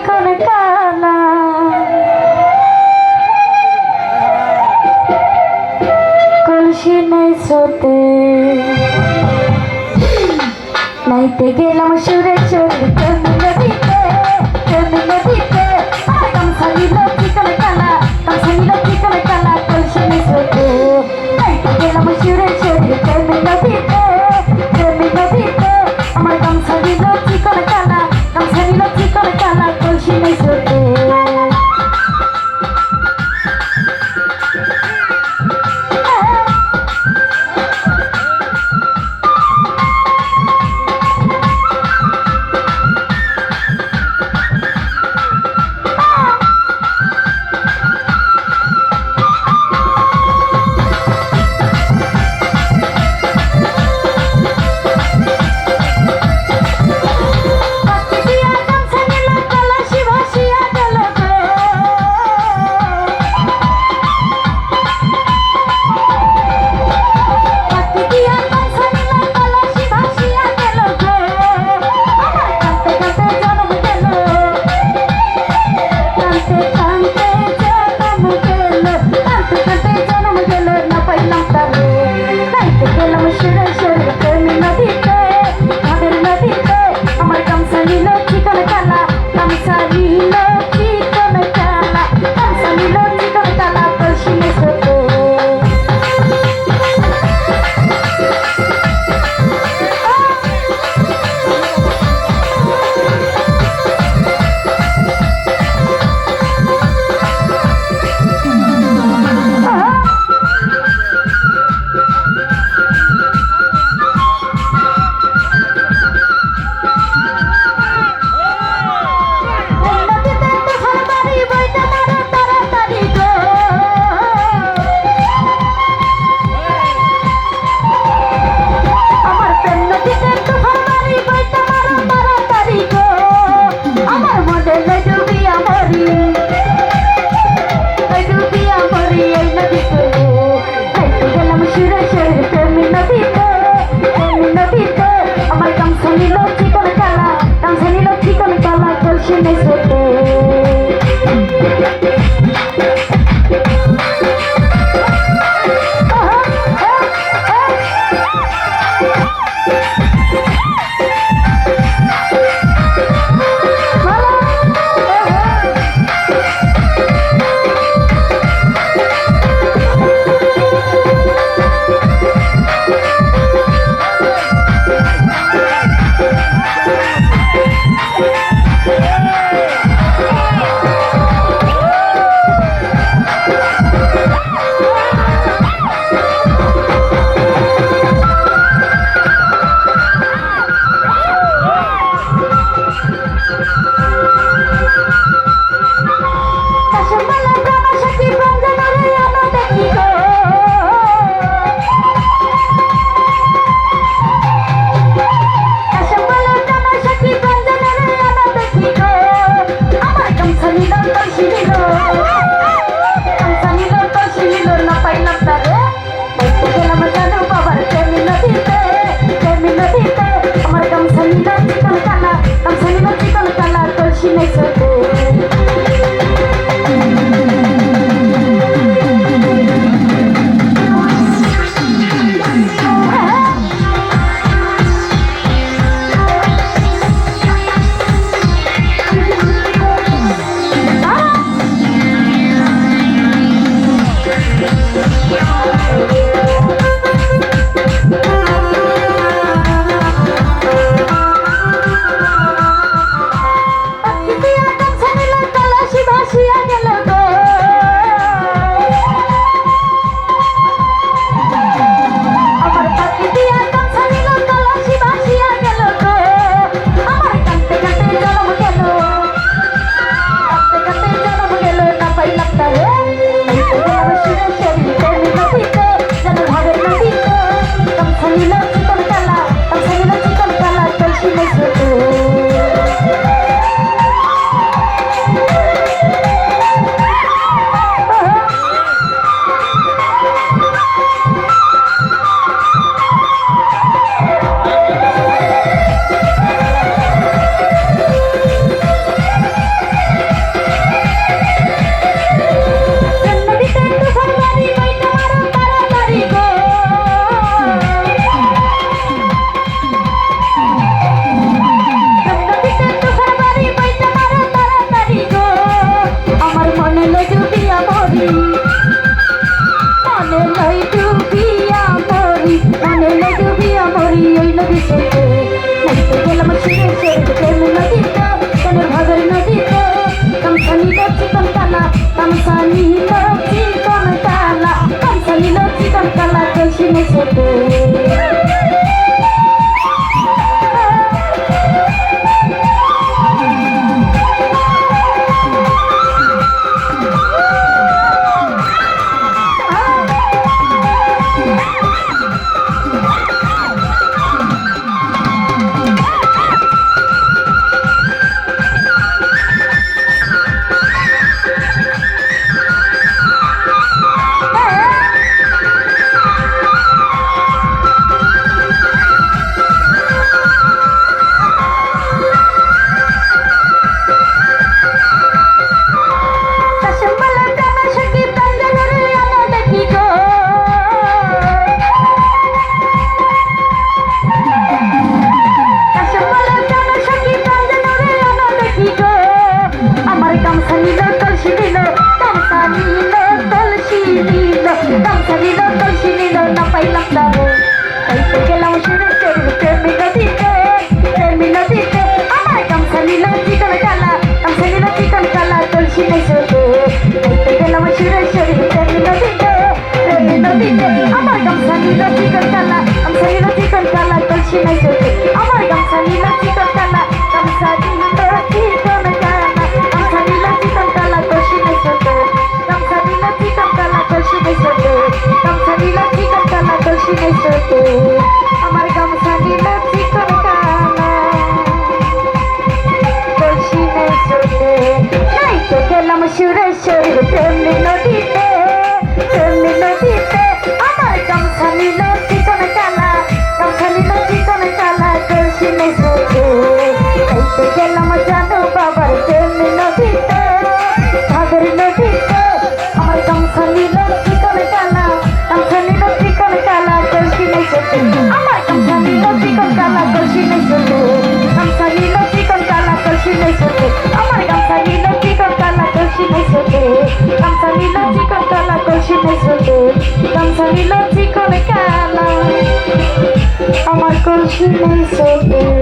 চিকন কালা। কলসি নেই স্রোতে। নাইতে গেলাম সুরে চলে কেমন নদীতে কেমন নদীতে। dançar काही लागणार काही केला उशीर তেমনি নদীতে তেমনি নদীতে, আমার গামছা নিল চিকন কালা গামছা নিল চিকন কালা কলসি মেশে গেলাম জান close to my soul.